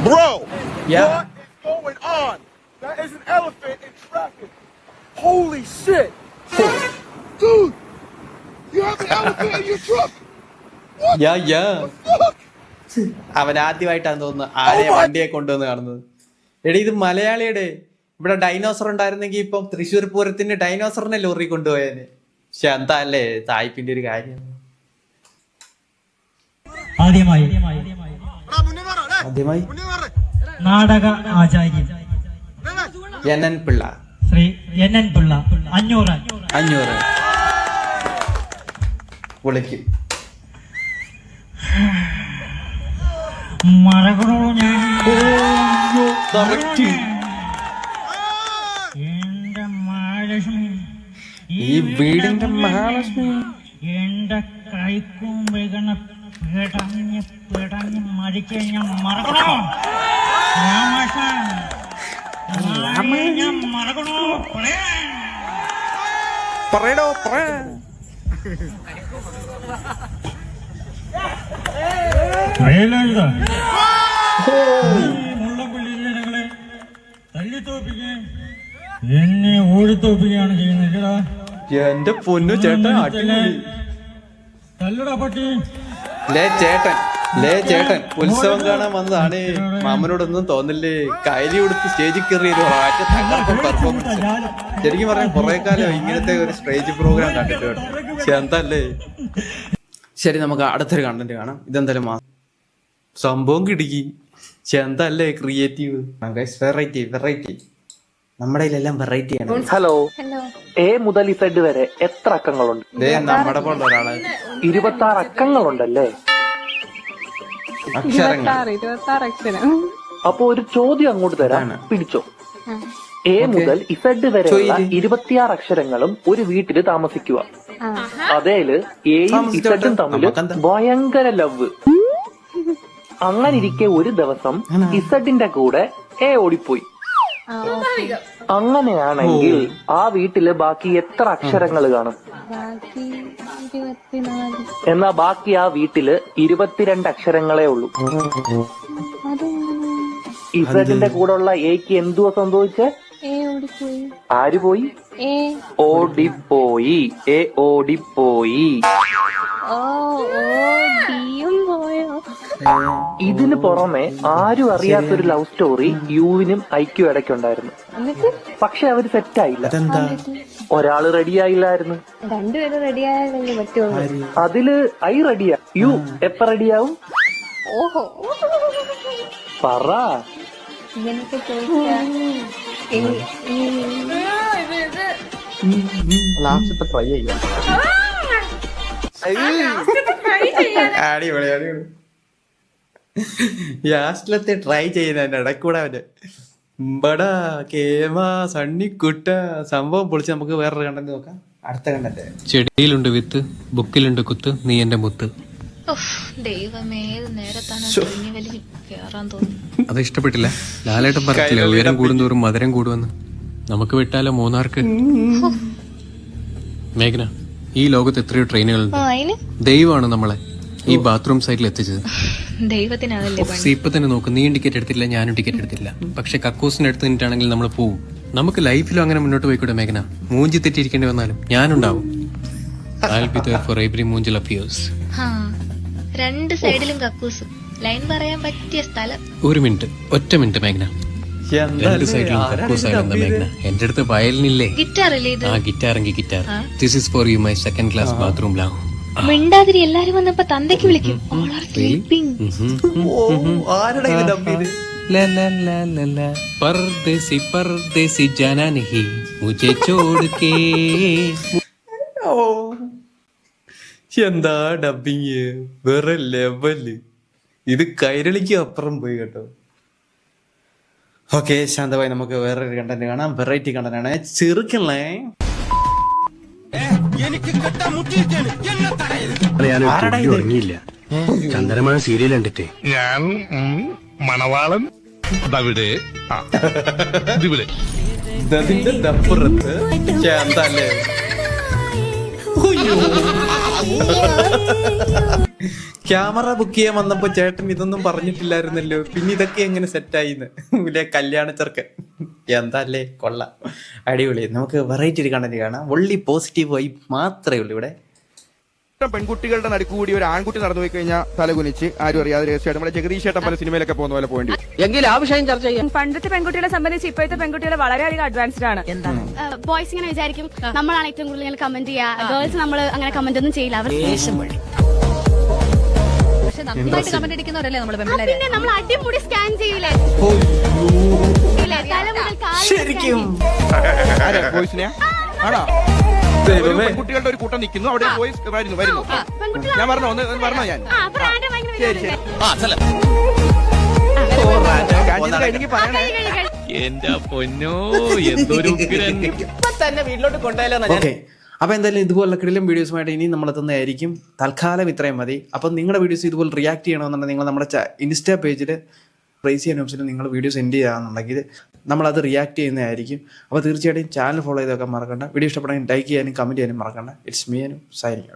Bro, Yeah. what is going on? That is an elephant in traffic. Holy shit. Dude, you have an elephant in your truck. What? യാ യാ അവൻ ആദ്യമായിട്ടാണ് തോന്നുന്നു ആരെ Oh my- വണ്ടിയെ കൊണ്ടുവന്ന് കാണുന്നത് എടി ഇത് മലയാളിയുടെ ഇവിടെ ഡൈനോസർ ഉണ്ടായിരുന്നെങ്കിൽ ഇപ്പം തൃശ്ശൂർ പൂരത്തിന് ഡൈനോസറിനെ ലോറി കൊണ്ടുപോയേനെ പക്ഷെ എന്താ അല്ലേ തായ്പിന്റെ ഒരു കാര്യം ആദ്യമായി ആദ്യമായി നാടക ആചാര്യൻ. N N Pillai. Shri N N Pillai. അഞ്ഞൂറ്. അഞ്ഞൂറ്. വിളിക്കും. മറകണോ ഞാൻ? correct. എന്റെ മഹാലക്ഷ്മി ഈ വീടിന്റെ മഹാലക്ഷ്മി. എന്റെ കൈക്കും വേഗണ പിടഞ്ഞ് പിടഞ്ഞ് മരിച്ച ഞാൻ മറക്കണോ? രാമകൃഷ്ണ ഞാൻ മറക്കണോ? പറയാ പറയടോ പറ അയലെഴുത മുള്ളപ്പള്ളി ജനങ്ങളെ തല്ലിത്തോപ്പിക്കാൻ എന്നെ ഓടിത്തോപ്പിക്കുകയാണ് ചെയ്യുന്നത്. എന്റെ പൊന്നു ചേട്ടൻ തല്ലട പട്ടി. ലേ ചേട്ടൻ. ലേ ചേട്ടൻ ഉത്സവം കാണാൻ വന്നതാണ്. മാമനോടൊന്നും തോന്നില്ലേ? കൈലി കൊടുത്ത് സ്റ്റേജിൽ കയറിയത് ഒറ്റ പെർഫോമൻസ് ശരിക്കും പറയാൻ കുറെ കാലം ഇങ്ങനത്തെ ഒരു സ്റ്റേജ് പ്രോഗ്രാം കണ്ടിട്ട് കേട്ടോ. പക്ഷെ എന്തല്ലേ ശരി നമുക്ക് അടുത്തൊരു കണ്ടന്റ് കാണാം. ഇതെന്തായാലും സംഭവം കിടുക്കി. പക്ഷെ എന്തല്ലേ ക്രിയേറ്റീവ് വെറൈറ്റി വെറൈറ്റി നമ്മുടെ എല്ലാം വെറൈറ്റി ആണ്. ഹലോ ഹലോ എ മുതൽ ഇസഡ് വരെ എത്ര അക്കങ്ങളുണ്ട്? നമ്മുടെ ഒരാൾ. ഇരുപത്തി ആറ് അക്കങ്ങളുണ്ടല്ലേ? അക്ഷരങ്ങൾ ആറ് അക്ഷരം. അപ്പൊ ഒരു ചോദ്യം അങ്ങോട്ട് തരാം. പിടിച്ചോ. എ മുതൽ ഇസഡ് വരെയുള്ള. ഇരുപത്തിയാറ് അക്ഷരങ്ങളും ഒരു വീട്ടിൽ താമസിക്കുക. ആ. അതേൽ എയും. ഇസഡും തമ്മിൽ ഭയങ്കര ലവ്. അങ്ങനിരിക്കെ ഒരു ദിവസം ഇസഡിന്റെ കൂടെ എ ഓടിപ്പോയി. അങ്ങനെയാണെങ്കിൽ ആ വീട്ടിൽ ബാക്കി എത്ര അക്ഷരങ്ങൾ കാണും? എന്നാ ബാക്കി ആ വീട്ടിൽ ഇരുപത്തിരണ്ട് അക്ഷരങ്ങളേ ഉള്ളൂ. ഇസഡിന്റെ കൂടെ ഉള്ള എക്ക് എന്തുവാ സംഭവിച്ചേ? ഓടിപ്പോയി. ആര് പോയി? എ. ഓടിപ്പോയി. എ ഓടിപ്പോയി. ഓ ഓ ഡിയും പോയോ? ഇതിന് പുറമെ ആരും അറിയാത്തൊരു ലവ് സ്റ്റോറി യുവിനും ഐക്യു ഇടയ്ക്കുണ്ടായിരുന്നു. പക്ഷെ അവർ സെറ്റായില്ല ഒരാൾ റെഡിയായില്ലായിരുന്നു രണ്ടുപേരും പറ്റുള്ളൂ. അതിൽ ഐ റെഡിയാ യു എപ്പ റെഡിയാവും ഓഹോ. പറ. ലാസ്റ്റത്തെ ട്രൈ ചെയ്യാം. അടിപൊളി അടിപൊളി. ലാസ്റ്റിലത്തെ ട്രൈ ചെയ്യുന്നതിന്റെ ഇടക്കൂടെ അവന് ബടാ കേമ സണ്ണിക്കുട്ട. സംഭവം പൊളിച്ച് നമുക്ക് വേറൊരു കണ്ടന്റ് നോക്കാം. അടുത്ത കണ്ടന്റ് ചെടിയിലുണ്ട് വിത്ത് ബുക്കിലുണ്ട് കുത്ത് നീ എന്റെ മുത്ത്. ദൈവമേ അത് ഇഷ്ടപ്പെട്ടില്ല. ലാലേട്ടൻ പറഞ്ഞില്ല ഉയരം കൂടുന്തോറും മധുരം കൂടുമെന്ന്. നമുക്ക് വിട്ടാലോ മൂന്നാർക്ക്? മേഘന ഈ ലോകത്ത് എത്രയോ ട്രെയിനുകളുണ്ട് ദൈവമാണ് നമ്മളെ. ഈ ബാത്റൂം സൈഡിൽ എത്തിച്ചത്. ദൈവത്തിനതല്ലേ നോക്കും ഇപ്പൊ തന്നെ നോക്ക്. നീയും ടിക്കറ്റ് എടുത്തില്ല ഞാനും ടിക്കറ്റ് എടുത്തില്ല. പക്ഷെ കക്കൂസിന്റെ അടുത്ത് നിന്നിട്ടാണെങ്കിൽ നമ്മൾ പോവും. നമുക്ക് ലൈഫിലും അങ്ങനെ മുന്നോട്ട് പോയിക്കൂടെ മേഘന? മൂഞ്ചി തെറ്റിയിരിക്കേണ്ടി വന്നാലും ഞാനുണ്ടാവും. രണ്ട് സൈഡിലും കക്കൂസ്. ലൈൻ പറയാൻ പറ്റിയ സ്ഥലം. ഒരു മിനിറ്റ് ഒറ്റ മിനിറ്റ് മേഘന. രണ്ട് സൈഡിലും കക്കൂസ് ആയിരുന്നു മേഘന. എന്റെ അടുത്ത് വയലിനില്ലേ? ഗിറ്റാർ അല്ലേ ഇത്? ആ ഗിറ്റാർ എങ്കിൽ guitar this is for you my second class bathroom love മിണ്ടാതിരി എല്ലാരും വന്നപ്പോ തന്തയ്ക്ക് വിളിക്കും. പർദേശി പർദേശി മുജെ എന്താ ഡബിങ് വേറെ ലെവൽ ഇത് കൈരളിക്ക് അപ്പുറം പോയി കേട്ടോ. ഓക്കെ ശാന്തമായി നമുക്ക് വേറൊരു കണ്ടന്റ് കാണാം. വെറൈറ്റി കണ്ടന്റ് ആണ്. ചെറുക്കല്ലേ ഉറങ്ങിയില്ല. ചന്ദനമഴ സീരിയൽ കണ്ടിട്ടേ. ഞാൻ മണവാളൻ. ദവിടെ. ഇവിടെ ദതിന്റെ ദപ്പുറത്ത് ക്യാമറ ബുക്ക് ചെയ്യാൻ വന്നപ്പോ ചേട്ടൻ ഇതൊന്നും പറഞ്ഞിട്ടില്ലായിരുന്നല്ലോ. പിന്നെ ഇതൊക്കെ എങ്ങനെ സെറ്റായിന്ന് ഇല്ലേ കല്യാണ ചെറുക്കൻ. എന്താല്ലേ? കൊള്ള. അടിപൊളി. നമുക്ക് വെറൈറ്റി ഒരു കണ്ടന്റ് കാണാം. ഒള്ളി പോസിറ്റീവ് വൈബ് മാത്രമേ ഉള്ളൂ ഇവിടെ. പെൺകുട്ടികളുടെ നടുക്ക് കൂടി ഒരു ആൺകുട്ടി നടന്നു പോയി കഴിഞ്ഞാൽ തലകുനിച്ച് ആരും അറിയാതെ രഹസ്യമായിട്ട്. നമ്മുടെ ജഗദീഷ് ചേട്ടൻ പല സിനിമയിലൊക്കെ പോകുന്ന പോലെ പോകേണ്ടി എങ്കിലും എങ്കിൽ ആ വിഷയം ചർച്ച ചെയ്യാം. പണ്ടത്തെ പെൺകുട്ടികളെ സംബന്ധിച്ച് ഇപ്പോഴത്തെ പെൺകുട്ടികൾ വളരെയധികം അഡ്വാൻസ്ഡ് ആണ്. ബോയ്സ് ഇങ്ങനെ വിചാരിക്കും നമ്മളാണ് ഏറ്റവും കൂടുതൽ ഇങ്ങനെ കമന്റ് ചെയ്യുക ഗേൾസ് നമ്മൾ അങ്ങനെ കമന്റ് ഒന്നും ചെയ്യില്ല. അവർ പക്ഷെ നന്നായിട്ട് കമന്റ് അടിക്കുന്നവരല്ലേ നമ്മൾ പെൺപിള്ളേരെ പിന്നെ നമ്മൾ അടിമുടി സ്കാൻ ചെയ്യില്ലേ ഇല്ലേ? തല മുതൽ കാൽ ശരിക്കും. ആണോ? ഒരു കൂട്ടം നിൽക്കുന്നു. അവിടെ പോയി വരുന്നു വരുന്നു. ഞാൻ പറഞ്ഞോ ഒന്ന് പറഞ്ഞോ ഞാൻ. ആ, ശരി ശരി. പറയണേ. കഴി. എന്റെ പൊന്നോ എന്തൊരു ഉഗ്രൻ. ഓക്കെ. അപ്പോൾ എന്തായാലും ഇതുപോലുള്ള കിടിലും വീഡിയോസുമായിട്ട് ഇനി നമ്മൾ എത്തുന്നതായിരിക്കും തൽക്കാലം ഇത്രയും മതി. അപ്പം നിങ്ങളുടെ വീഡിയോസ് ഇതുപോലെ റിയാക്ട് ചെയ്യണമെന്നുണ്ടെങ്കിൽ നിങ്ങൾ നമ്മുടെ ഇൻസ്റ്റാ പേജിൽ പ്രൈസ് ചെയ്യാൻ ഓപ്ഷനിൽ നിങ്ങൾ വീഡിയോ സെൻഡ് ചെയ്യുകയാണെന്നുണ്ടെങ്കിൽ നമ്മളത് റിയാക്ട് ചെയ്യുന്നതായിരിക്കും. അപ്പോൾ തീർച്ചയായിട്ടും ചാനൽ ഫോളോ ചെയ്തൊക്കെ മറക്കണ്ട. വീഡിയോ ഇഷ്ടപ്പെടാൻ ലൈക്ക് ചെയ്യാനും കമന്റ് ചെയ്യാനും മറക്കണ്ട. It's me signing